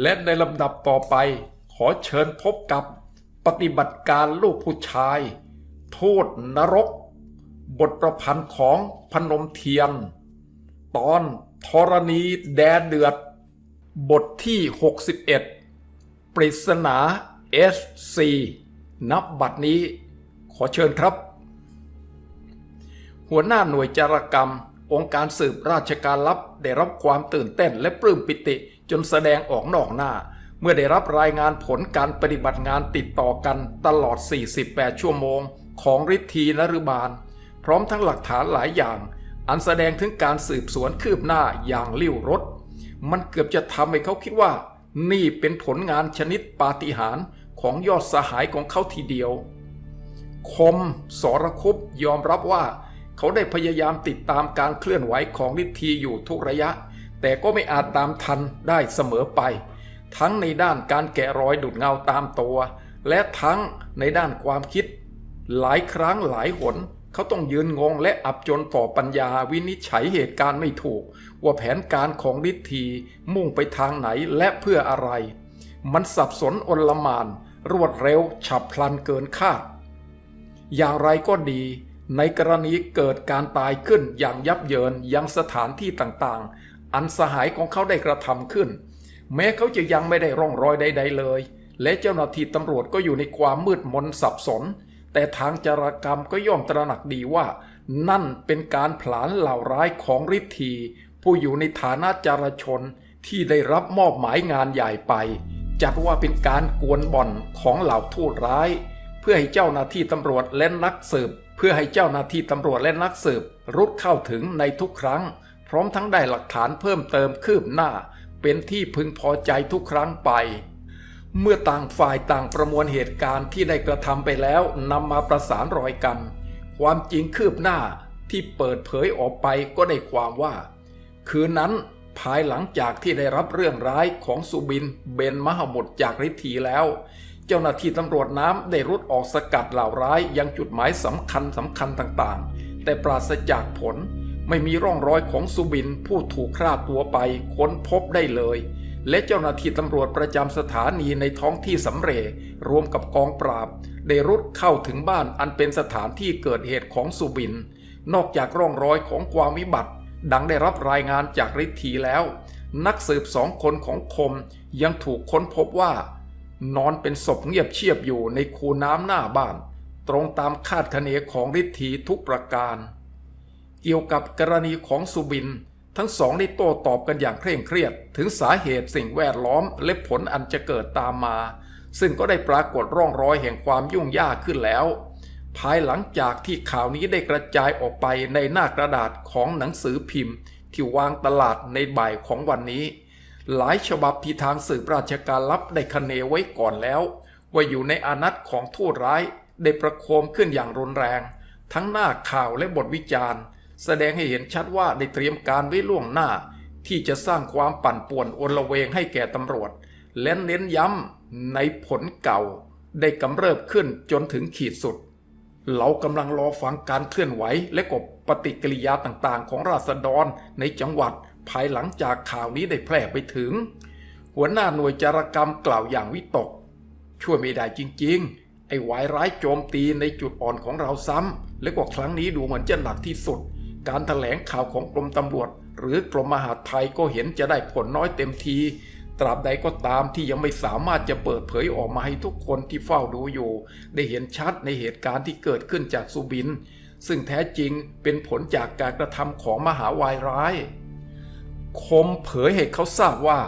และในลำดับต่อไปขอเชิญพบกับปฏิบัติการลูกผู้ชาย โทษนรก บทประพันธ์ของพนมเทียน ตอนธรณีแดนเดือด บทที่ 61 ปริศนา SC นับบัดนี้ขอเชิญครับ หัวหน้าหน่วยจารกรรม องค์การสืบราชการลับได้รับความตื่นเต้นและปลื้มปิติ จนแสดงออกนอกหน้า เมื่อได้รับรายงานผลการปฏิบัติงานติดต่อกันตลอด 48 ชั่วโมง ของฤทธีนรุบาล พร้อมทั้งหลักฐานหลายอย่าง อันแสดงถึงการสืบสวนคืบหน้าอย่างลิ้วรถ มันเกือบจะทำให้เขาคิดว่า นี่เป็นผลงานชนิดปาฏิหาริย์ของยอดสหายของเขาทีเดียว คมสรคุปยอมรับว่า เขาได้พยายามติดตามการเคลื่อนไหวของนิทีอยู่ทุกระยะ แต่ก็ไม่อาจตามทันได้เสมอไป ทั้งในด้านการแกะรอยดูดเงาตามตัว และทั้งในด้านความคิด หลายครั้งหลายหนเขาต้องยืนงงและอับจนต่อปัญญาวินิจฉัยเหตุการณ์ไม่ถูก ว่าแผนการของนิทีมุ่งไปทางไหนและเพื่ออะไร มันสับสนอนลมาน รวดเร็วฉับพลันเกินคาด อย่างไรก็ดีในกรณีเกิดการตายขึ้นอย่างยับเยินยังสถานที่ต่าง อันสหายของเขาได้กระทำขึ้น แม้เขาจะยังไม่ได้ร่องรอยใด ๆ เลย และเจ้าหน้าที่ตำรวจก็อยู่ในความมืดมนสับสน แต่ทางจารกรรมก็ย่อมตระหนักดีว่า นั่นเป็นการผลาญเหล่าร้ายของฤทธีผู้อยู่ในฐานะจารชนที่ได้รับมอบหมายงานใหญ่ไป จัดว่าเป็นการกวนบ่อนของเหล่าทูตร้าย เพื่อให้เจ้าหน้าที่ตำรวจและนักสืบ เพื่อให้เจ้าหน้าที่ตำรวจและนักสืบรุดเข้าถึงในทุกครั้ง พร้อมทั้งได้หลักฐานเพิ่มเติมคืบหน้า เป็นที่พึงพอใจทุกครั้งไป เมื่อต่างฝ่ายต่างประมวลเหตุการณ์ที่ได้กระทำไปแล้วนำมาประสานรอยกัน ความจริงคืบหน้าที่เปิดเผยออกไปก็ได้ความว่า คืนนั้นภายหลังจากที่ได้รับเรื่องร้ายของสุบินเบนมหมดจากฤทธีแล้ว เจ้าหน้าที่ตำรวจน้ำได้รุดออกสกัดเหล่าร้ายยังจุดหมายสำคัญสำคัญต่างๆ แต่ปราศจากผล ไม่มีร่องรอยของสุบินผู้ถูกฆ่าตัวไปค้นพบได้เลย และเจ้าหน้าที่ตำรวจประจำสถานีในท้องที่สำเรรวมกับกองปราบ ได้รุดเข้าถึงบ้านอันเป็นสถานที่เกิดเหตุของสุบิน นอกจากร่องรอยของความวิบัติ ดังได้รับรายงานจากฤทธีแล้ว นักสืบสองคนของคมยังถูกค้นพบว่า นอนเป็นศพเงียบเชียบอยู่ในคูน้ำหน้าบ้าน ตรงตามคาดคะเนของฤทธีทุกประการ เกี่ยวกับกรณีของสุบิน ทั้งสองได้โต้ตอบกันอย่างเคร่งเครียด ถึงสาเหตุสิ่งแวดล้อมและผลอันจะเกิดตามมา ซึ่งก็ได้ปรากฏร่องรอยแห่งความยุ่งยากขึ้นแล้ว ภายหลังจากที่ข่าวนี้ได้กระจายออกไปในหน้ากระดาษของหนังสือพิมพ์ ที่วางตลาดในบ่ายของวันนี้ หลายฉบับที่ทางสืบราชการลับได้คเนไว้ก่อนแล้ว ว่าอยู่ในอานัตของทูตร้ายได้ประโคมขึ้นอย่างรุนแรง ทั้งหน้าข่าวและบทวิจารณ์ แสดงให้เห็นชัดว่าได้เตรียมการไว้ล่วงหน้า ที่จะสร้างความปั่นป่วนโอลเวงให้แก่ตำรวจ และเน้นย้ำในผลเก่า ได้กำเริบขึ้นจนถึงขีดสุด เรากำลังรอฟังการเคลื่อนไหวและกบปฏิกิริยาต่างๆ ของราษฎรในจังหวัดภายหลังจากข่าวนี้ได้แพร่ไปถึง หัวหน้าหน่วยจารกรรมกล่าวอย่างวิตก ช่วยไม่ได้จริง ๆ ไอ้วายร้ายโจมตีในจุดอ่อนของเราซ้ำและก็ครั้งนี้ดูเหมือนจะหนักที่สุด การถแถลงข่าวของกรมตำรวจ หรือกรมมหาดไทยก็เห็นจะได้ผลน้อยเต็มที ตราบใดก็ตามที่ยังไม่สามารถจะเปิดเผยออกมาให้ทุกคนที่เฝ้าดูอยู่ ได้เห็นชัดในเหตุการณ์ที่เกิดขึ้นจากสุบิน ซึ่งแท้จริงเป็นผลจากการกระทำของมหาวายร้าย คมเผยให้เขาทราบว่า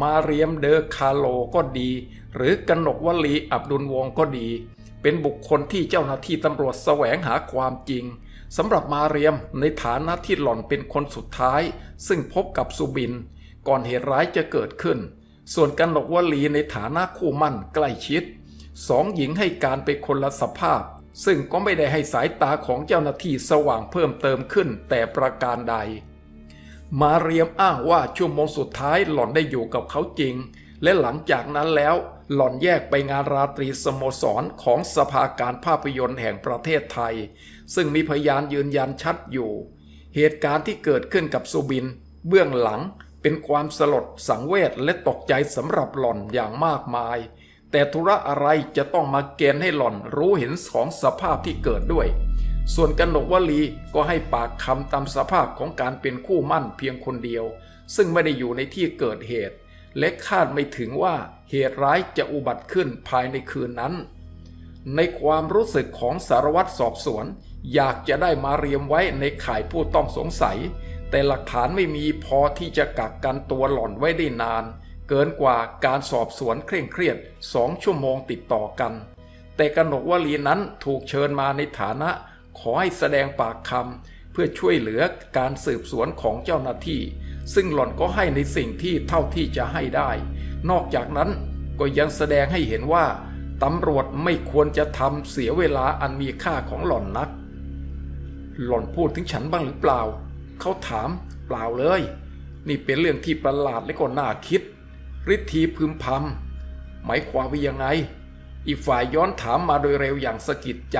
มาเรียมเดอคาโลก็ดี หรือกนกวลีอับดุลวงก็ดี เป็นบุคคลที่เจ้าหน้าที่ตำรวจแสวงหาความจริง สำหรับมาเรียมในฐานะที่หล่อนเป็นคนสุดท้าย ซึ่งพบกับสุบิน ก่อนเหตุร้ายจะเกิดขึ้น ส่วนกันกวลีในฐานะคู่มั่นใกล้ชิดสองหญิงให้การไปคนละสภาพ ซึ่งก็ไม่ได้ให้สายตาของเจ้าหน้าที่สว่างเพิ่มเติมขึ้นแต่ประการใด มาเรียมอ้างว่าชั่วโมงสุดท้ายหล่อนได้อยู่กับเขาจริง และหลังจากนั้นแล้วหล่อนแยกไปงานราตรีสโมสรของสภาการภาพยนตร์แห่งประเทศไทย ซึ่งมีพยานยืนยันชัดอยู่ เหตุการณ์ที่เกิดขึ้นกับสุบิน เบื้องหลังเป็นความสลดสังเวชและตกใจสำหรับหล่อนอย่างมากมาย แต่ธุระอะไรจะต้องมาเกณฑ์ให้หล่อนรู้เห็นของสภาพที่เกิดด้วย ส่วนกนกวลีก็ให้ปากคำตามสภาพของการเป็นคู่มั่นเพียงคนเดียว ซึ่งไม่ได้อยู่ในที่เกิดเหตุ และคาดไม่ถึงว่าเหตุร้ายจะอุบัติขึ้นภายในคืนนั้น ในความรู้สึกของสารวัตรสอบสวน อยากจะได้มาเรียมไว้ในข่ายผู้ต้องสงสัย แต่หลักฐานไม่มีพอที่จะกักกันตัวหล่อนไว้ได้นาน เกินกว่าการสอบสวนเคร่งเครียดสองชั่วโมงติดต่อกัน แต่กนกวลีนั้นถูกเชิญมาในฐานะ ขอให้แสดงปากคำเพื่อช่วยเหลือการสืบสวนของเจ้าหน้าที่ ซึ่งหล่อนก็ให้ในสิ่งที่เท่าที่จะให้ได้ นอกจากนั้นก็ยังแสดงให้เห็นว่า ตำรวจไม่ควรจะทำเสียเวลาอันมีค่าของหล่อนนัก หล่อนพูดถึงฉันบ้างหรือเปล่า เขาถามเปล่าเลย นี่เป็นเรื่องที่ประหลาดและก็น่าคิดฤทธีพึมพำหมายความว่ายังไง อีกฝ่ายย้อนถามมาโดยเร็วอย่างสะกิดใจ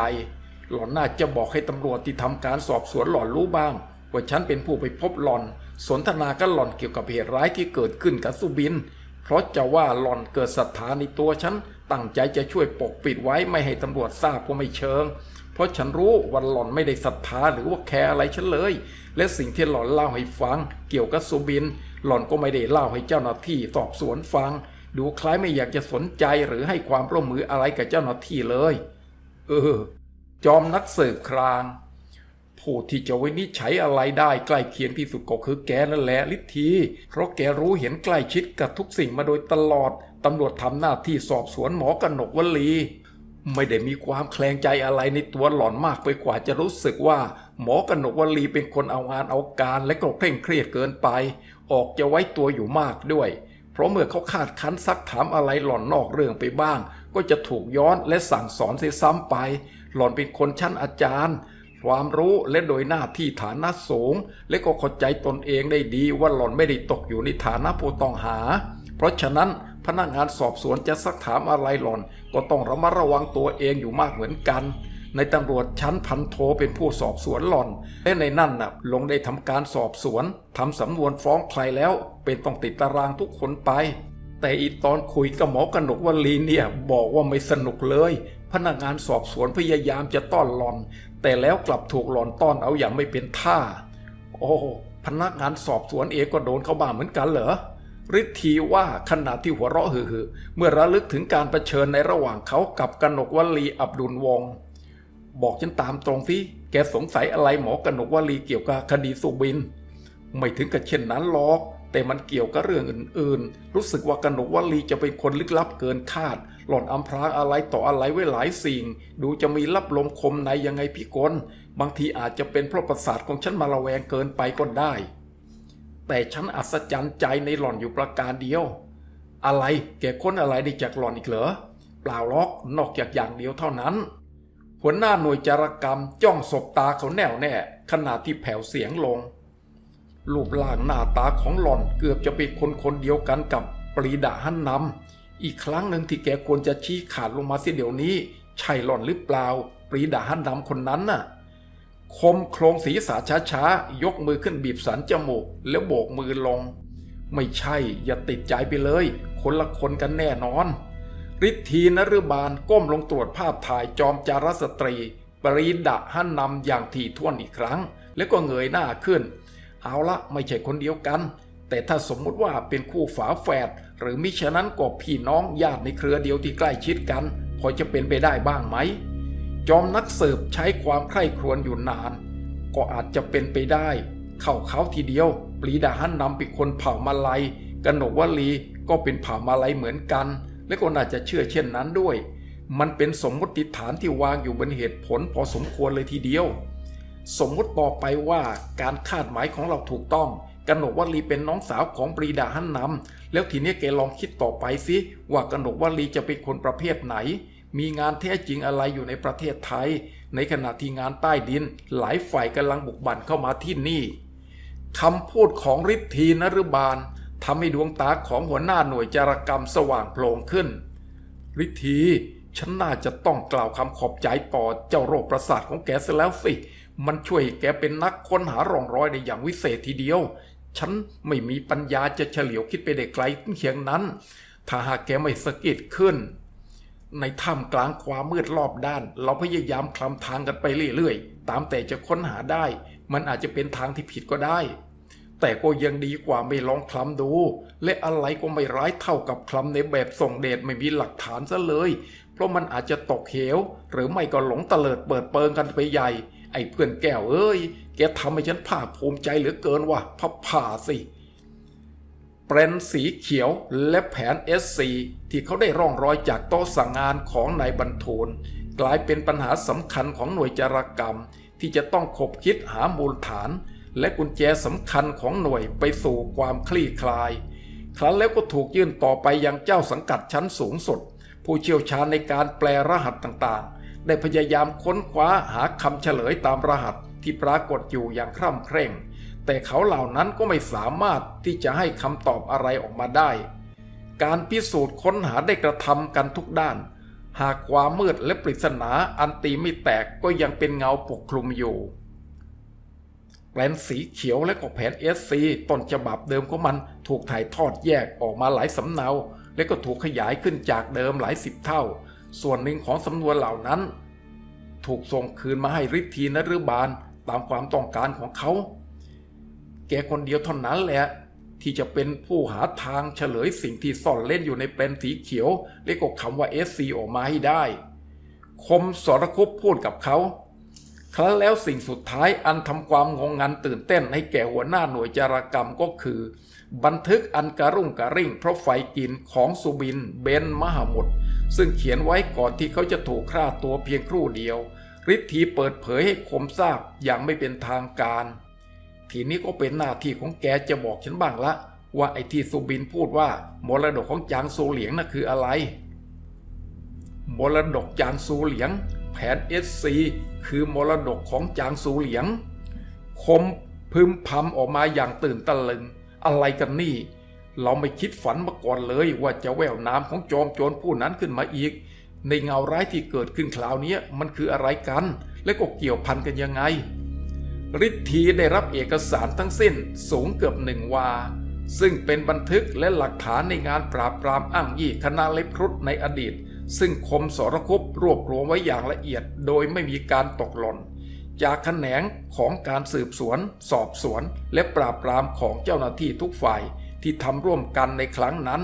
หล่อนน่าจะบอกให้ตำรวจที่ทำการสอบสวนหล่อนรู้บ้าง ว่าฉันเป็นผู้ไปพบหล่อน สนทนากับหล่อนเกี่ยวกับเหตุร้ายที่เกิดขึ้นกับสุบิน เพราะจะว่าหล่อนเกิดศรัทธาในตัวฉัน ตั้งใจจะช่วยปกปิดไว้ไม่ให้ตำรวจทราบก็ไม่เชิง เพราะฉันรู้ว่าหล่อนไม่ได้ศรัทธาหรือว่าแคร์อะไรฉันเลย และสิ่งที่หล่อนเล่าให้ฟัง เกี่ยวกับสุบิน หล่อนก็ไม่ได้เล่าให้เจ้าหน้าที่สอบสวนฟัง ดูคล้ายไม่อยากจะสนใจหรือให้ความร่วมมืออะไรกับเจ้าหน้าที่เลย เออ จอมนักสืบครางผู้ที่จะวินิจฉัยอะไรได้ใกล้เคียงที่สุดก็คือแกนั่นแหละลิทธีเพราะแกรู้เห็นใกล้ชิดกับทุกสิ่งมาโดยตลอด ตำรวจทำหน้าที่สอบสวนหมอกนกวลี ไม่ได้มีความแคลงใจอะไรในตัวหล่อนมากไปกว่าจะรู้สึกว่า หมอกนกวลีเป็นคนเอางานเอาการและก็เคร่งเครียดเกินไป ออกจะไว้ตัวอยู่มากด้วย เพราะเมื่อเขาคาดคั้นซักถามอะไรหล่อนนอกเรื่องไปบ้าง ก็จะถูกย้อนและสั่งสอนเสียซ้ำไป หล่อนเป็นคนชั้นอาจารย์ความรู้และโดยหน้าที่ฐานะสูง และก็เข้าใจตนเองได้ดีว่าหล่อนไม่ได้ตกอยู่ในฐานะผู้ต้องหา เพราะฉะนั้นพนักงานสอบสวนจะซักถามอะไรหล่อน ก็ต้องระมัดระวังตัวเองอยู่มากเหมือนกัน ในตำรวจชั้นพันโทเป็นผู้สอบสวนหล่อน และในนั่นน่ะลงได้ทำการสอบสวนทำสำนวนฟ้องใครแล้ว เป็นต้องติดตารางทุกคนไป แต่อีตอนคุยกับหมอกหนกวลีเนี่ยบอกว่าไม่สนุกเลย พนักงานสอบสวนพยายามจะต้อนหลอน แต่แล้วกลับถูกหลอนต้อนเอาอย่างไม่เป็นท่า โอ้พนักงานสอบสวนเองก็โดนเขาบ้าเหมือนกันเหรอ ฤทธีว่าขณะที่หัวเราะฮือเมื่อระลึกถึงการรเผชิญในระหว่างเขากับกนกวลีอับดุลวง บอกฉันตามตรงที่แกสงสัยอะไรหมอกนกวลีเกี่ยวกับคดีสุบิน ไม่ถึงกับเช่นนั้นหรอกแต่มันเกี่ยวกับเรื่องอื่นๆ รู้สึกว่ากนกวลีจะเป็นคนลึกลับเกินคาด หล่อนอำพรางอะไรต่ออะไรไว้หลายสิ่ง ดูจะมีลับลมคมในยังไงพี่กล บางทีอาจจะเป็นเพราะประสาทของฉันมาระแวงเกินไปก็ได้ แต่ฉันอัศจรรย์ใจในหล่อนอยู่ประการเดียว อะไรแกค้นอะไรได้จากหล่อนอีกเหรอเปล่าล็อกนอกจากอย่างเดียวเท่านั้น หัวหน้าหน่วยจารกรรมจ้องสบตาเขาแน่วแน่ขณะที่แผ่วเสียงลงรูปร่างหน้าตาของหล่อนเกือบจะเป็นคนคนเดียวกันกับปรีดาหันนำอีกครั้งหนึ่งที่แกควรจะชี้ขาดลงมาเสียเดี๋ยวนี้ ใช่หล่อนหรือเปล่า ปรีดาหันนำคนนั้นน่ะ คมโครงศีรษะช้าๆ ยกมือขึ้นบีบสันจมูก แล้วโบกมือลง ไม่ใช่อย่าติดใจไปเลย คนละคนกันแน่นอนฤทธีนฤบาลก้มลงตรวจภาพถ่ายจอมจารสตรี ปรีดะหันนำอย่างถี่ถ้วนอีกครั้ง แล้วก็เงยหน้าขึ้น เอาละไม่ใช่คนเดียวกัน แต่ถ้าสมมุติว่าเป็นคู่ฝาแฝดหรือมิฉะนั้นก็พี่น้องญาติในเครือเดียวที่ใกล้ชิดกัน พอจะเป็นไปได้บ้างไหม จอมนักสืบใช้ความใคร่ครวญอยู่นาน ก็อาจจะเป็นไปได้ เข้าเขาทีเดียว ปรีดาหันนำเป็นคนเผ่ามาลัยกนกวลีก็เป็นเผ่ามาลัยเหมือนกัน และก็น่าจะเชื่อเช่นนั้นด้วย มันเป็นสมมติฐานที่วางอยู่บนเหตุผลพอสมควรเลยทีเดียว สมมติต่อไปว่าการคาดหมายของเราถูกต้องกนกวลีเป็นน้องสาวของปรีดาหันนำแล้วทีนี้แกลองคิดต่อไปสิว่ากนกวลีจะเป็นคนประเภทไหน มีงานแท้จริงอะไรอยู่ในประเทศไทย ในขณะที่งานใต้ดิน หลายฝ่ายกำลังบุกบั่นเข้ามาที่นี่คำพูดของฤทธีนฤบาลทำให้ดวงตาของหัวหน้าหน่วยจารกรรมสว่างโปร่งขึ้นฤทธีฉันน่าจะต้องกล่าวคำขอบใจต่อเจ้าโรคประสาทของแกซะแล้วสิ มันช่วยแกเป็นนักค้นหาร่องรอยในอย่างวิเศษทีเดียว ฉันไม่มีปัญญาจะเฉลียวคิดไปได้ไกลเพียงนั้น ถ้าหากแกไม่สะกิดขึ้น ในถ้ำกลางความมืดรอบด้าน เราพยายามคลำทางกันไปเรื่อยๆ ตามแต่จะค้นหาได้ มันอาจจะเป็นทางที่ผิดก็ได้ แต่ก็ยังดีกว่าไม่ลองคลำดู และอะไรก็ไม่ร้ายเท่ากับคลำในแบบส่งเดชไม่มีหลักฐานซะเลย เพราะมันอาจจะตกเหว หรือไม่ก็หลงเตลิดเปิดเปิงกันไปใหญ่ ไอ้เพื่อนแก้วเอ้ย แกทำให้ฉันภาคภูมิใจเหลือเกินว่ะพับผ่าสิ เปรนสีเขียวและแผน SC ที่เขาได้ร่องรอยจากโต๊ะสั่งงานของนายบรรทูลกลายเป็นปัญหาสำคัญของหน่วยจารกรรม ที่จะต้องคบคิดหามูลฐาน และกุญแจสำคัญของหน่วยไปสู่ความคลี่คลาย ครั้นแล้วก็ถูกยื่นต่อไปยังเจ้าสังกัดชั้นสูงสุด ผู้เชี่ยวชาญในการแปลรหัสต่างๆ ได้พยายามค้นคว้าหาคำเฉลยตามรหัสที่ปรากฏอยู่อย่างคร่ำเคร่ง แต่เขาเหล่านั้นก็ไม่สามารถที่จะให้คำตอบอะไรออกมาได้ การพิสูจน์ค้นหาได้กระทำกันทุกด้าน หากความมืดและปริศนาอันตีไม่แตกก็ยังเป็นเงาปกคลุมอยู่แผนสีเขียวและก็แผน SC ต้นฉบับเดิมของมันถูกถ่ายทอดแยกออกมาหลายสำเนา และก็ถูกขยายขึ้นจากเดิมหลายสิบเท่า ส่วนหนึ่งของสำนวนเหล่านั้น ถูกส่งคืนมาให้ฤทธีนฤบาลตามความต้องการของเขา แกคนเดียวเท่านั้นแหละ ที่จะเป็นผู้หาทางเฉลยสิ่งที่ซ่อนเล่นอยู่ในแปลนสีเขียวและก็คำว่า SC ออกมาให้ได้ คมสรคุปพูดกับเขาครั้นแล้วสิ่งสุดท้ายอันทำความงงงันตื่นเต้นให้แก่หัวหน้าหน่วยจารกรรมก็คือ บันทึกอันกระรุ่งกระริ่งเพราะไฟกินของสุบินเบนมหามุดซึ่งเขียนไว้ก่อนที่เขาจะถูกฆ่าตัวเพียงครู่เดียวฤทธีเปิดเผยให้คมทราบอย่างไม่เป็นทางการ ทีนี้ก็เป็นหน้าที่ของแกจะบอกฉันบ้างละ ว่าไอ้ที่สุบินพูดว่ามรดกของจางซูเหลียงน่ะคืออะไร มรดกจางซูเหลียง แผน SC คือมรดกของจางซูเหลียง คมพึมพำออกมาอย่างตื่นตะลึง อะไรกันนี่ เราไม่คิดฝันมาก่อนเลยว่าจะแววน้ำของจอมโจรผู้นั้นขึ้นมาอีก ในเงาร้ายที่เกิดขึ้นคราวนี้มันคืออะไรกัน และก็เกี่ยวพันกันยังไง ฤทธีได้รับเอกสารทั้งสิ้นสูงเกือบหนึ่งวา ซึ่งเป็นบันทึกและหลักฐานในงานปราบปรามอ้างยี่คณะเล็บครุฑในอดีต ซึ่งคมสรคุปรวบรวมไว้อย่างละเอียด โดยไม่มีการตกหล่น จากแขนงของการสืบสวน สอบสวน และปราบปรามของเจ้าหน้าที่ทุกฝ่ายที่ทำร่วมกันในครั้งนั้น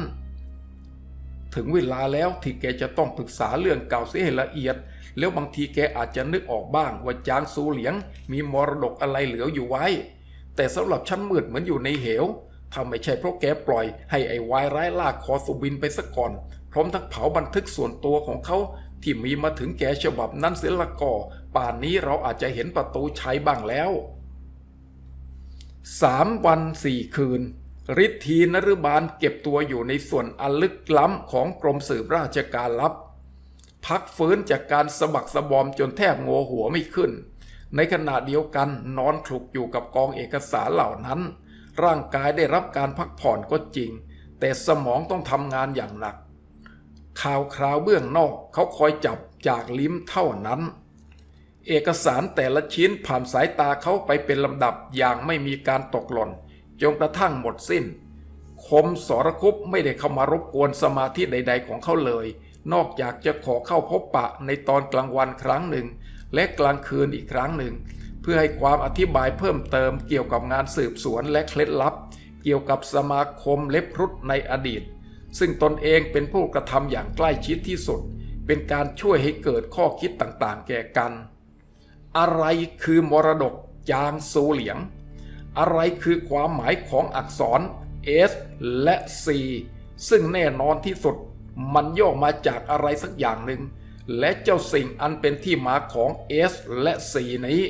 ถึงเวลาแล้วที่แกจะต้องปรึกษาเรื่องเก่าเสียให้ละเอียด แล้วบางทีแกอาจจะนึกออกบ้างว่าจางซูเหลียง มีมรดกอะไรเหลืออยู่ไว้ แต่สำหรับชั้นมืดเหมือนอยู่ในเหวถ้าไม่ใช่เพราะแกปล่อยให้ไอ้วายร้ายลากคอสุบินไปซะก่อน พร้อมทั้งเผาบันทึกส่วนตัวของเขาที่มีมาถึงแกฉบับนั้นเสียละก่อ ป่านนี้เราอาจจะเห็นประตูชัยบ้างแล้วสามวันสี่คืนฤทธีนฤบาลเก็บตัวอยู่ในส่วนอันลึกล้ำของกรมสืบราชการลับ พักฟื้นจากการสะบักสะบอมจนแทบงัวหัวไม่ขึ้น ในขณะเดียวกันนอนคลุกอยู่กับกองเอกสารเหล่านั้น ร่างกายได้รับการพักผ่อนก็จริง แต่สมองต้องทำงานอย่างหนัก ข่าวคราวเบื้องนอกเขาคอยจับจากลิ้มเท่านั้น เอกสารแต่ละชิ้นผ่านสายตาเขาไปเป็นลำดับอย่างไม่มีการตกหล่นจนกระทั่งหมดสิ้น คมสรคุปไม่ได้เข้ามารบกวนสมาธิใด ๆ ของเขาเลย นอกจากจะขอเข้าพบปะในตอนกลางวันครั้งหนึ่ง และกลางคืนอีกครั้งหนึ่ง เพื่อให้ความอธิบายเพิ่มเติมเกี่ยวกับงานสืบสวนและเคล็ดลับ เกี่ยวกับสมาคมเล็บพรุดในอดีต ซึ่งตนเองเป็นผู้กระทำอย่างใกล้ชิดที่สุด เป็นการช่วยให้เกิดข้อคิดต่างๆ แก่กัน อะไรคือมรดกจางซูเหลียง อะไรคือความหมายของอักษร S และ C ซึ่งแน่นอนที่สุด มันย่อมาจากอะไรสักอย่างหนึ่ง และเจ้าสิ่งอันเป็นที่มาของ S และ C นี้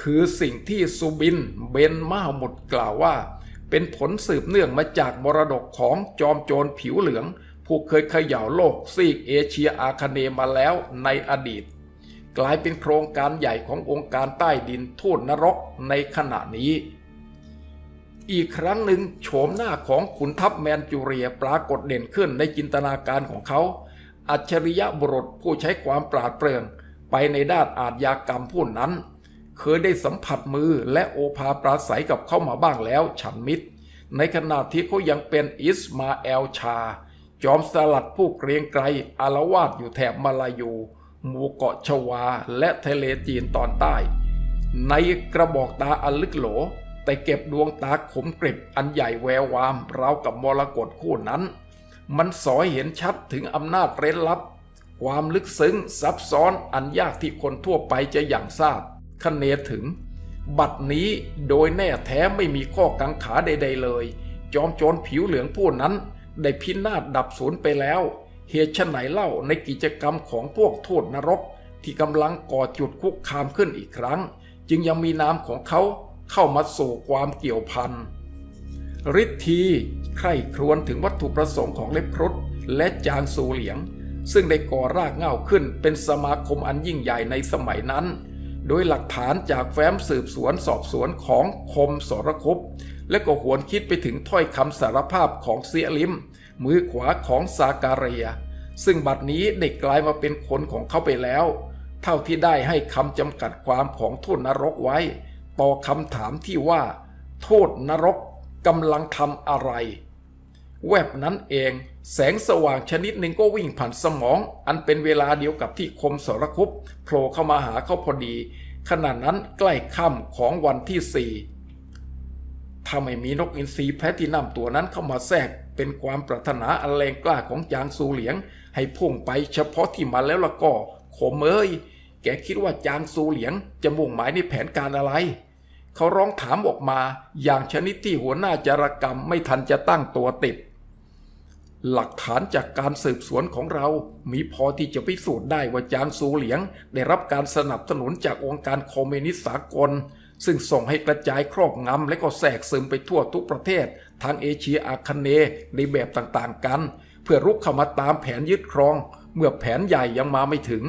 คือสิ่งที่ซูบินเบนมาหมุดกล่าวว่า เป็นผลสืบเนื่องมาจากมรดกของจอมโจรผิวเหลือง ผู้เคยเขย่าโลกซีกเอเชียอาคเนมาแล้วในอดีต กลายเป็นโครงการใหญ่ขององค์การใต้ดินทูตนรกในขณะนี้ อีกครั้งหนึ่งโฉมหน้าของขุนทัพแมนจูเรียปรากฏเด่นขึ้นในจินตนาการของเขา อัจฉริยะบุรุษผู้ใช้ความปราดเปรื่อง ไปในด้านอาทยากรรมผู้นั้น เคยได้สัมผัสมือและโอภาปราศัยกับเขามาบ้างแล้วฉันมิตร ในขณะที่เขายังเป็นอิสมาเอลชา จอมสลัดผู้เกรียงไกรอารวาสอยู่แถบมาลายูหมู่เกาะชวาและทะเลจีนตอนใต้ ในกระบอกตาอันลึกโหล แต่เก็บดวงตาขมกริบอันใหญ่แวววามราวกับมรกตคู่นั้น มันสอยเห็นชัดถึงอำนาจเร้นลับ ความลึกซึ้งซับซ้อนอันยากที่คนทั่วไปจะอย่างทราบคะเนถึง บัดนี้โดยแน่แท้ไม่มีข้อกังขาใด ๆ เลย จอมโจรผิวเหลืองผู้นั้น ได้พินาศดับสูญไปแล้วเหตุชไฉนเล่าในกิจกรรมของพวกโทษนรก ที่กำลังก่อจุดคุกคามขึ้นอีกครั้ง จึงยังมีนามของเขา เข้ามาสู่ความเกี่ยวพันฤทธีใคร่ครวญถึงวัตถุประสงค์ของเล็บครุฑและจางซูเหลียง ซึ่งได้ก่อรากเง้าขึ้นเป็นสมาคมอันยิ่งใหญ่ในสมัยนั้น โดยหลักฐานจากแฟ้มสืบสวนสอบสวนของคมสรคบและก็หวนคิดไปถึงถ้อยคำสารภาพของเสียลิม มือขวาของซาการียซึ่งบัดนี้ได้กลายมาเป็นคนของเขาไปแล้ว เท่าที่ได้ให้คำจำกัดความของโทษนรกไว้ ต่อคำถามที่ว่า โทษนรกกำลังทำอะไร แวบนั้นเอง แสงสว่างชนิดหนึ่งก็วิ่งผ่านสมอง อันเป็นเวลาเดียวกับที่คมสรคุปโผล่เข้ามาหาเขาพอดี ขณะนั้นใกล้ค่ำของวันที่สี่ถ้าไม่มีนกอินทรีแพตินัมตัวนั้นเข้ามาแทรก เป็นความปรารถนาอันแรงกล้าของจางซูเหลียง ให้พุ่งไปเฉพาะที่มาแล้วละก็โขมเอ้ยแกคิดว่าจางซูเหลียงจะมุ่งหมายในแผนการอะไร เขาร้องถามออกมาอย่างชนิดที่หัวหน้าจารกรรมไม่ทันจะตั้งตัวติด หลักฐานจากการสืบสวนของเรา มีพอที่จะพิสูจน์ได้ว่าจางซูเหลียง ได้รับการสนับสนุนจากองค์การคอมมิวนิสต์สากล ซึ่งส่งให้กระจายครอบงำและก็แทรกซึมไปทั่วทุกประเทศ ทางเอเชียอาคเนย์ในแบบต่างๆกัน เพื่อรุกเข้ามาตามแผนยึดครอง เมื่อแผนใหญ่ยังมาไม่ถึง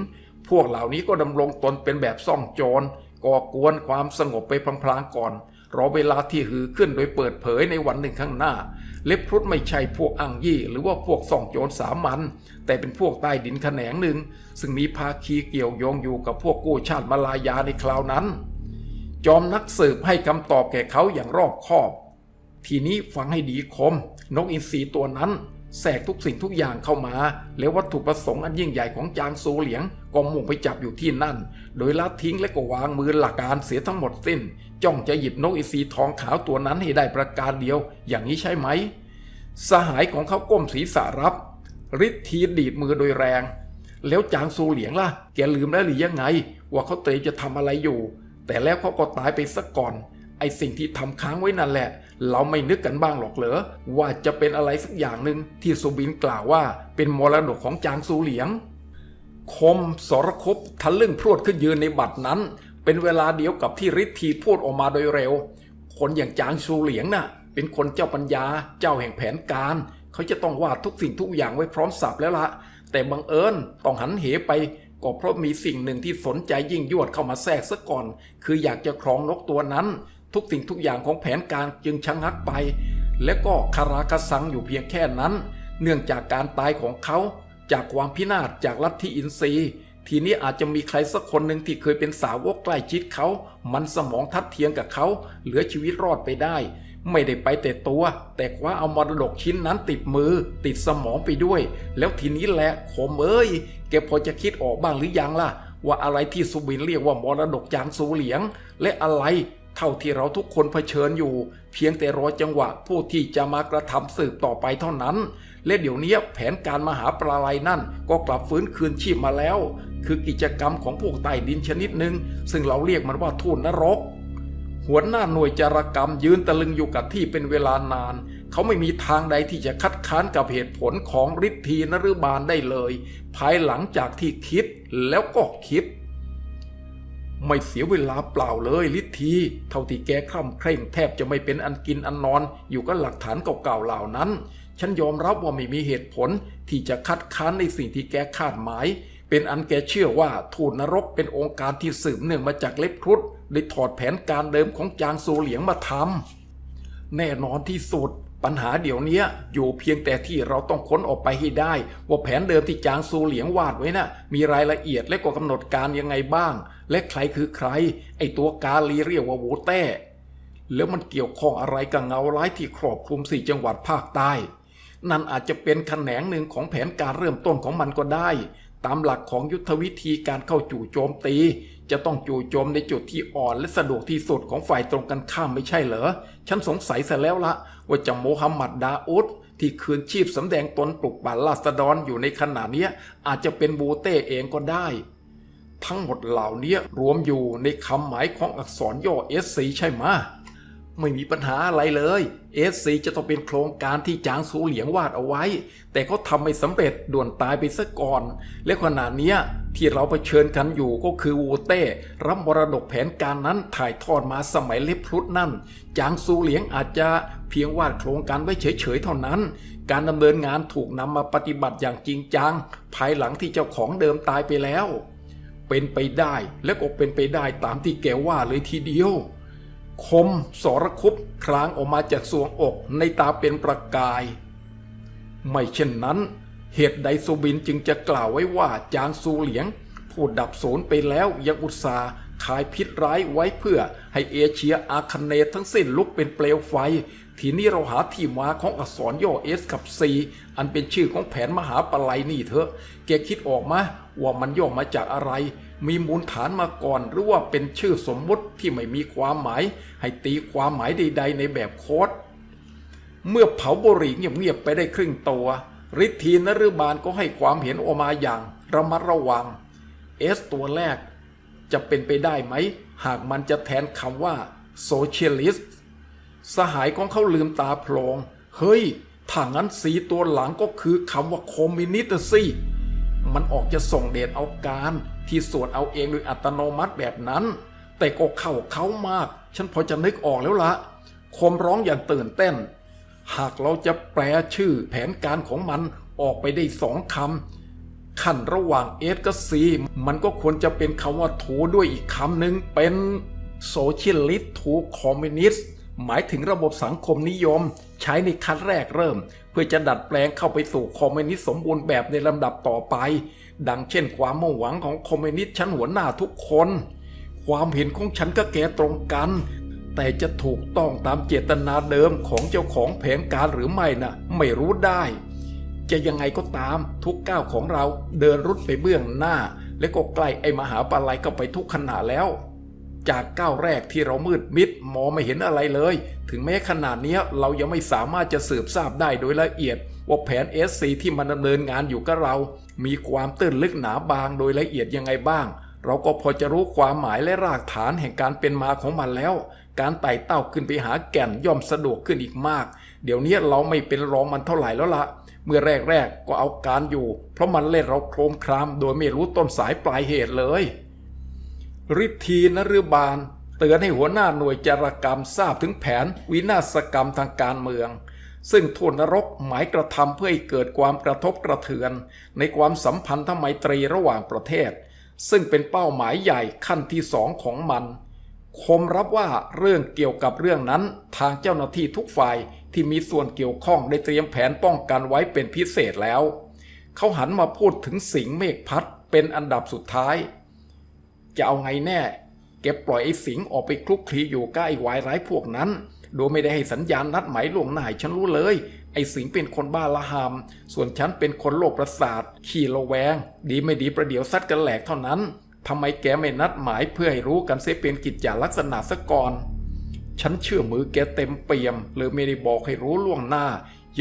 พวกเหล่านี้ก็ดำรงตนเป็นแบบซ่องโจร ก่อกวนความสงบไปพลางๆก่อน รอเวลาที่หือขึ้นโดยเปิดเผยในวันหนึ่งข้างหน้า เล็บพรุดไม่ใช่พวกอังยี่ หรือว่าพวกซ่องโจรสามัญแต่เป็นพวกใต้ดินแขนงหนึ่ง ซึ่งมีภาคีเกี่ยวโยงอยู่กับพวกกู้ชาติมาลายาในคราวนั้น จอมนักสืบให้คำตอบแก่เขาอย่างรอบคอบ ทีนี้ฟังให้ดีคม นกอินทรีตัวนั้น แทรกทุกสิ่งทุกอย่างเข้ามา แล้ววัตถุประสงค์อันยิ่งใหญ่ของจางซูเหลียงก็มุ่งไปจับอยู่ที่นั่น โดยละทิ้งและก็วางมือหลักการเสียทั้งหมดสิ้น จ้องจะหยิบนกอินทรีทองขาวตัวนั้นให้ได้ประการเดียว อย่างนี้ใช่ไหม สหายของเขาก้มศีรษะรับฤทธีดีดมือโดยแรง แล้วจางซูเหลียงล่ะ แกลืมแล้วหรือยังไง ว่าเขาเตรียมจะทำอะไรอยู่ แต่แล้วเขาก็ตายไปซะก่อน ไอสิ่งที่ทำค้างไว้นั่นแหละ เราไม่นึกกันบ้างหรอกเหรอว่าจะเป็นอะไรสักอย่างหนึ่งที่สุบินกล่าวว่าเป็นมรดกของจางซูเหลียง คมสรคบทะลึ่งพรวดขึ้นยืนในบัตรนั้น เป็นเวลาเดียวกับที่ฤทธีพูดออกมาโดยเร็ว คนอย่างจางซูเหลียงน่ะ เป็นคนเจ้าปัญญาเจ้าแห่งแผนการ เขาจะต้องวาดทุกสิ่งทุกอย่างไว้พร้อมสับแล้วละแต่บังเอิญต้องหันเหไปก็เพราะมีสิ่งหนึ่งที่สนใจยิ่งยวดเข้ามาแทรกซะก่อน คืออยากจะครองนกตัวนั้น ทุกสิ่งทุกอย่างของแผนการจึงชะงักไป และก็คาราคาซังอยู่เพียงแค่นั้น เนื่องจากการตายของเขาจากความพินาศจากลัทธิอินทรีย์ ทีนี้อาจจะมีใครสักคนหนึ่งที่เคยเป็นสาวกใกล้ชิดเขา มันสมองทัดเทียงกับเขา เหลือชีวิตรอดไปได้ ไม่ได้ไปแต่ตัว แต่คว้าเอามรดกชิ้นนั้นติดมือ ติดสมองไปด้วย แล้วทีนี้แหละโขมเอ้ย แกพอจะคิดออกบ้างหรือยังล่ะ ว่าอะไรที่สุบินเรียกว่ามรดกจางสูเหลียง และอะไร ท่าที่เราทุกคนเผชิญอยู่ เพียงแต่รอจังหวะผู้ที่จะมากระทำสืบต่อไปเท่านั้น และเดี๋ยวนี้แผนการมหาปลาลัยนั่นก็กลับฟื้นคืนชีพมาแล้ว คือกิจกรรมของพวกใต้ดินชนิดหนึ่งซึ่งเราเรียกมันว่าทูตนนรก หัวหน้าหน่วยจารกรรมยืนตะลึงอยู่กับที่เป็นเวลานาน เขาไม่มีทางใดที่จะคัดค้านกับเหตุผลของฤทธีนฤบาลได้เลย ภายหลังจากที่คิดแล้วก็คิด ไม่เสียเวลาเปล่าเลยลิทธีเท่าที่แกคร่ำเคร่งแทบจะไม่เป็นอันกินอันนอนอยู่กับหลักฐานเก่าๆเหล่านั้น ฉันยอมรับว่าไม่มีเหตุผลที่จะคัดค้านในสิ่งที่แกคาดหมาย เป็นอันแกเชื่อว่าทูตนรกเป็นองค์การที่สืบเนื่องมาจากเล็บครุฑได้ถอดแผนการเดิมของจางโซเหลียงมาทำแน่นอนที่สุด ปัญหาเดี๋ยวนี้อยู่เพียงแต่ที่เราต้องค้นออกไปให้ได้ ว่าแผนเดิมที่จางซูเหลียงวาดไว้น่ะมีรายละเอียดและก็กำหนดการยังไงบ้าง และใครคือใคร ไอตัวกาลีเรียกว่าโวแต้แล้วมันเกี่ยวข้องอะไรกับเงาร้ายที่ครอบคลุมสี่จังหวัดภาคใต้ นั่นอาจจะเป็นแขนงหนึ่งของแผนการเริ่มต้นของมันก็ได้ ตามหลักของยุทธวิธีการเข้าจู่โจมตี จะต้องจู่โจมในจุดที่อ่อนและสะดวกที่สุดของฝ่ายตรงกันข้ามไม่ใช่เหรอ ฉันสงสัยซะแล้วละว่าจะโมฮัมหมัดดาอุดที่คืนชีพสำแดงตนปลุกปั่นราษฎรอยู่ในขณะนี้อาจจะเป็นบูเต้เองก็ได้ ทั้งหมดเหล่านี้รวมอยู่ในคำหมายของอักษรย่อ SC ใช่ไหม ไม่มีปัญหาอะไรเลย SC จะต้องเป็นโครงการที่จางซูเหลียงวาดเอาไว้ แต่เขาทำไม่สำเร็จด่วนตายไปซะก่อน และขณะเนี้ยที่เราเผชิญกันอยู่ก็คือวูเต้รับมรดกแผนการนั้นถ่ายทอดมาสมัยเล็บพลุดนั่น จางซูเหลียงอาจจะเพียงวาดโครงการไว้เฉยๆเท่านั้น การดำเนินงานถูกนำมาปฏิบัติอย่างจริงจัง ภายหลังที่เจ้าของเดิมตายไปแล้ว เป็นไปได้และก็เป็นไปได้ตามที่แกว่าเลยทีเดียว คมสรคุปคลางออกมาจากสวงอกในตาเป็นประกาย ไม่เช่นนั้น เหตุใดสุบินจึงจะกล่าวไว้ว่าจางซูเหลียง ผู้ดับศูนย์ไปแล้วยังอุตสาห์ขายพิษร้ายไว้เพื่อให้เอเชียอาคเนย์ทั้งสิ้นลุกเป็นเปลวไฟ ทีนี้เราหาที่มาของอักษรย่อเอสกับซีอันเป็นชื่อของแผนมหาปลัยนี่เถอะ แกคิดออกมาว่ามันย่อมาจากอะไร มีมูลฐานมาก่อน หรือว่าเป็นชื่อสมมุติที่ไม่มีความหมาย ให้ตีความหมายใด ๆ ในแบบโค้ดเมื่อเผาบุหรี่เงียบๆไปได้ครึ่งตัวฤทธีนฤบาลก็ให้ความเห็นออกมาอย่างระมัดระวังเอสตัวแรกจะเป็นไปได้ไหม หากมันจะแทนคำว่าโซเชียลิสต์สหายของเขาลืมตาโพลงเฮ้ยถ้างั้นสีตัวหลังก็คือคำว่าคอมมิวนิสต์สิมันออกจะส่งเดชเอาการ ที่สวดเอาเองโดยอัตโนมัติแบบนั้น แต่ก็เข้าเขามาก ฉันพอจะนึกออกแล้วละคมร้องอย่างตื่นเต้น หากเราจะแปลชื่อแผนการของมันออกไปได้สองคำขั้นระหว่างเอสกับซีมันก็ควรจะเป็นคำว่าถูด้วยอีกคำหนึ่งเป็นโซเชียลิสต์ถูคอมมิวนิสต์หมายถึงระบบสังคมนิยม ใช้ในขั้นแรกเริ่ม เพื่อจะดัดแปลงเข้าไปสู่คอมมิวนิสต์สมบูรณ์แบบในลำดับต่อไป ดังเช่นความมุ่งหวังของคอมมิวนิสต์ชั้นหัวหน้าทุกคน ความเห็นของฉันก็แก่ตรงกัน แต่จะถูกต้องตามเจตนาเดิมของเจ้าของแผนการหรือไม่นะ่ะ ไม่รู้ได้ จะยังไงก็ตามทุกก้าวของเราเดินรุดไปเบื้องหน้า และก็ใกล้ไอ้มหาปลัยเข้าไปทุกขณะแล้ว จากก้าวแรกที่เรามืดมิดมองไม่เห็นอะไรเลย ถึงแม้ขนาดนี้เรายังไม่สามารถจะสืบทราบได้โดยละเอียดว่าแผน SC ที่มันดำเนินงานอยู่กับเรามีความตื้นลึกหนาบางโดยละเอียดยังไงบ้าง เราก็พอจะรู้ความหมายและรากฐานแห่งการเป็นมาของมันแล้ว การไต่เต้าขึ้นไปหาแก่นย่อมสะดวกขึ้นอีกมาก เดี๋ยวนี้เราไม่เป็นรองมันเท่าไหร่แล้วละเมื่อแรกๆก็เอาการอยู่ เพราะมันเล่นเราโครมคราม โดยไม่รู้ต้นสายปลายเหตุเลยฤทธีนฤบาลเตือนให้หัวหน้าหน่วยจารกรรมทราบถึงแผนวินาศกรรมทางการเมือง ซึ่งทูตนรกหมายกระทำเพื่อให้เกิดความกระทบกระเทือน ในความสัมพันธไมตรีระหว่างประเทศ ซึ่งเป็นเป้าหมายใหญ่ขั้นที่สองของมัน คมรับว่าเรื่องเกี่ยวกับเรื่องนั้นทางเจ้าหน้าที่ทุกฝ่ายที่มีส่วนเกี่ยวข้องได้เตรียมแผนป้องกันไว้เป็นพิเศษแล้ว เขาหันมาพูดถึงสิงเมฆพัดเป็นอันดับสุดท้าย จะเอาไงแน่แกปล่อยไอ้สิงออกไปคลุกคลีอยู่ใกล้ไอ้วายร้ายพวกนั้น โดยไม่ได้ให้สัญญาณนัดหมายล่วงหน้าฉันรู้เลย ไอ้สิงเป็นคนบ้าละหาม ส่วนฉันเป็นคนโลภประสาท ขี้ระแวง ดีไม่ดีประเดี๋ยวซัดกันแหลกเท่านั้นทำไมแกไม่นัดหมายเพื่อให้รู้กันเสียเป็นกิจจาลักษณะซะก่อน ฉันเชื่อมือแกเต็มเปี่ยมเลยไม่ได้บอกให้รู้ล่วงหน้า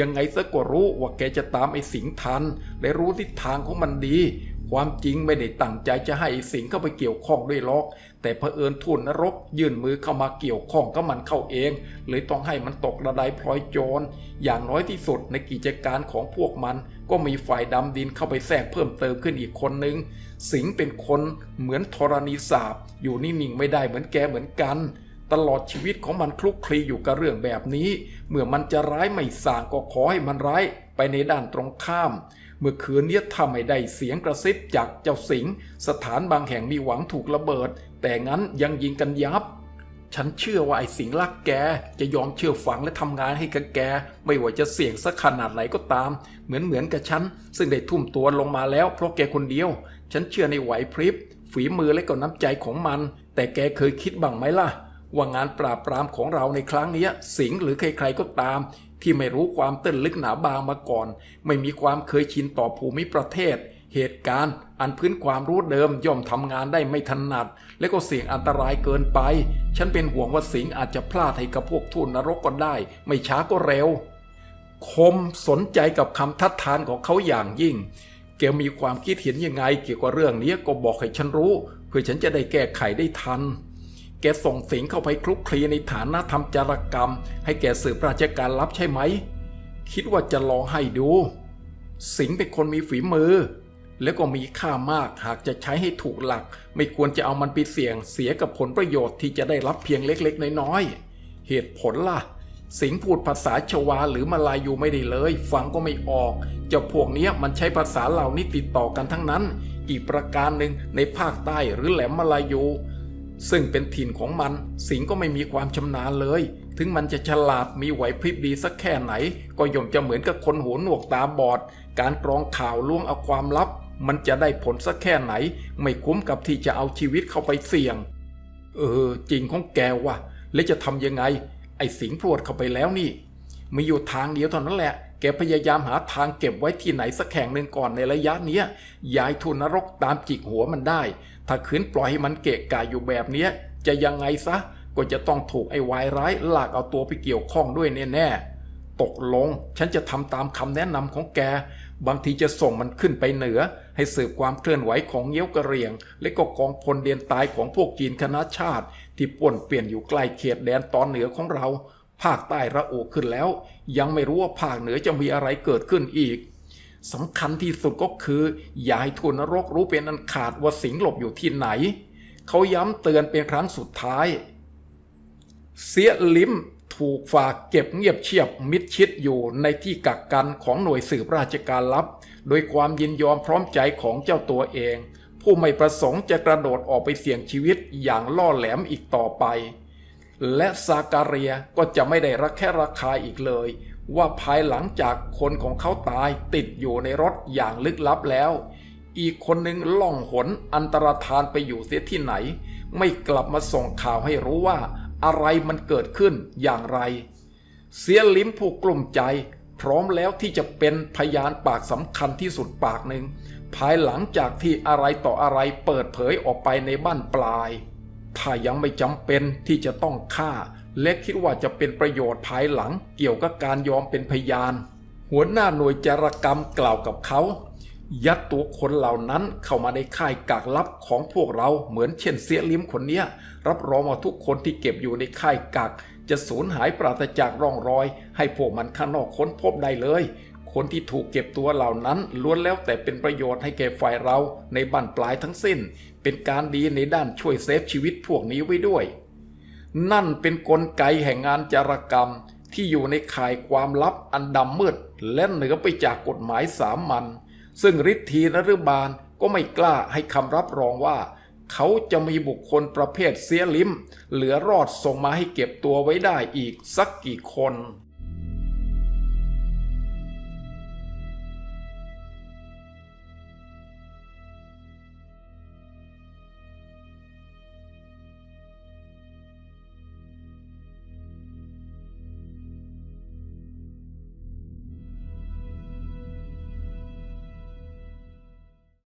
ยังไงซะก็รู้ว่าแกจะตามไอ้สิงทัน และรู้ทิศทางของมันดี ความจริงไม่ได้ตั้งใจจะให้สิงเข้าไปเกี่ยวข้องด้วยหรอก แต่เผอิญทุนนรก ยื่นมือเข้ามาเกี่ยวข้องกับมันเข้าเอง เลยต้องให้มันตกระไดพลอยโจร อย่างน้อยที่สุดในกิจการของพวกมัน ก็มีฝ่ายดำดินเข้าไปแทรกเพิ่มเติมขึ้นอีกคนนึง สิงเป็นคนเหมือนธรณีสาบอยู่นิ่งๆไม่ได้เหมือนแกเหมือนกันตลอดชีวิตของมันคลุกคลีอยู่กับเรื่องแบบนี้ เมื่อมันจะร้ายไม่สางก็ขอให้มันร้ายไปในด้านตรงข้าม เมื่อคืนนี้ถ้าไม่ได้เสียงกระซิบจากเจ้าสิงห์สถานบางแห่งมีหวังถูกระเบิด แต่งั้นยังยิงกันยับ ฉันเชื่อว่าไอ้สิงห์รักแกจะยอมเชื่อฟังและทำงานให้กับแก ไม่ว่าจะเสี่ยงสักขนาดไหนก็ตาม เหมือนเหมือนกับฉัน ซึ่งได้ทุ่มตัวลงมาแล้ว เพราะแกคนเดียว ฉันเชื่อในไหวพริบ ฝีมือและก็น้ำใจของมัน แต่แกเคยคิดบ้างไหมล่ะว่างานปราบปรามของเราในครั้งนี้สิงหรือใครๆก็ตาม ที่ไม่รู้ความตื้นลึกหนาบางมาก่อน ไม่มีความเคยชินต่อภูมิประเทศ เหตุการณ์ อันพื้นความรู้เดิมย่อมทำงานได้ไม่ถนัด และก็เสี่ยงอันตรายเกินไป ฉันเป็นห่วงว่าสิงห์อาจจะพลาดให้กับพวกทูตนรกก็ได้ ไม่ช้าก็เร็ว คมสนใจกับคำทัดทานของเขาอย่างยิ่งแกมีความคิดเห็นยังไงเกี่ยวกับเรื่องนี้ก็บอกให้ฉันรู้ เพื่อฉันจะได้แก้ไขได้ทัน แกส่งสิงเข้าไปคลุกคลีในฐานะทำจารกรรม ให้แกสืบราชการลับใช่ไหม คิดว่าจะลองให้ดู สิงเป็นคนมีฝีมือ แล้วก็มีค่ามากหากจะใช้ให้ถูกหลัก ไม่ควรจะเอามันไปเสี่ยงเสียกับผลประโยชน์ที่จะได้รับเพียงเล็กๆ น้อยๆ เหตุผลล่ะ สิงพูดภาษาชวาหรือมาลายูไม่ได้เลย ฟังก็ไม่ออกเจ้าพวกนี้มันใช้ภาษาเหล่านี้ติดต่อกันทั้งนั้น อีกประการหนึ่งในภาคใต้หรือแหลมมาลายู ซึ่งเป็นถิ่นของมัน สิงก็ไม่มีความชำนาญเลย ถึงมันจะฉลาดมีไหวพริบดีสักแค่ไหน ก็ย่อมจะเหมือนกับคนหูหนวกตาบอด การกรองข่าวล่วงเอาความลับ มันจะได้ผลสักแค่ไหน ไม่คุ้มกับที่จะเอาชีวิตเข้าไปเสี่ยง เออ จริงของแกว่ะ แล้วจะทำยังไง ไอ้สิงพรวดเข้าไปแล้วนี่ มีอยู่ทางเดียวเท่านั้นแหละแกพยายามหาทางเก็บไว้ที่ไหนสักแห่งหนึ่งก่อนในระยะเนี้ยยายทุนนรกตามจิกหัวมันได้ ถ้าขืนปล่อยให้มันเกะกะอยู่แบบเนี้ย จะยังไงซะ ก็จะต้องถูกไอ้วายร้ายลากเอาตัวไปเกี่ยวข้องด้วยแน่ๆ ตกลงฉันจะทำตามคำแนะนำของแก บางทีจะส่งมันขึ้นไปเหนือ ให้สืบความเคลื่อนไหวของเงี้ยวกระเรียง และก็กองพลเดียนตายของพวกจีนคณะชาติ ที่ป่วนเปลี่ยนอยู่ใกล้เขตแดนตอนเหนือของเรา ภาคใต้ระอุขึ้นแล้ว ยังไม่รู้ว่าภาคเหนือจะมีอะไรเกิดขึ้นอีก สำคัญที่สุดก็คืออย่าให้ทุนนรกรู้เป็นอันขาดว่าสิงห์หลบอยู่ที่ไหน เขาย้ำเตือนเป็นครั้งสุดท้าย เสียลิมถูกฝากเก็บเงียบเชียบมิดชิดอยู่ในที่กักกันของหน่วยสืบราชการลับ โดยความยินยอมพร้อมใจของเจ้าตัวเอง ผู้ไม่ประสงค์จะกระโดดออกไปเสี่ยงชีวิตอย่างล่อแหลมอีกต่อไป และซาการียก็จะไม่ได้รักแค่ราคาอีกเลย ว่าภายหลังจากคนของเขาตายติดอยู่ในรถอย่างลึกลับแล้ว อีกคนหนึ่งล่องหนอันตรธานไปอยู่เสียที่ไหน ไม่กลับมาส่งข่าวให้รู้ว่าอะไรมันเกิดขึ้นอย่างไร เสียลิ้มผู้กลุ่มใจ พร้อมแล้วที่จะเป็นพยานปากสำคัญที่สุดปากหนึ่ง ภายหลังจากที่อะไรต่ออะไรเปิดเผยออกไปในบ้านปลาย ถ้ายังไม่จำเป็นที่จะต้องฆ่า และคิดว่าจะเป็นประโยชน์ภายหลังเกี่ยวกับการยอมเป็นพยาน หัวหน้าหน่วยจารกรรมกล่าวกับเขา ยัดตัวคนเหล่านั้นเข้ามาในค่ายกากลับของพวกเราเหมือนเช่นเสียลิมคนเนี้ย รับรองว่าทุกคนที่เก็บอยู่ในค่ายกักจะสูญหายปราศจากร่องรอย ให้พวกมันข้างนอกค้นพบได้เลย คนที่ถูกเก็บตัวเหล่านั้นล้วนแล้วแต่เป็นประโยชน์ให้แก่ฝ่ายเราในบ้านปลายทั้งสิ้น เป็นการดีในด้านช่วยเซฟชีวิตพวกนี้ไว้ด้วย นั่นเป็นนกลไกแห่งงานจารกรรมที่อยู่ในข่ายความลับอันดำมืด และเหนือไปจากกฎหมายสามัญซึ่งฤทธีนรบาลก็ไม่กล้าให้คำรับรองว่า เขาจะมีบุคคลประเภทเสียลิม เหลือรอดส่งมาให้เก็บตัวไว้ได้อีกสักกี่คน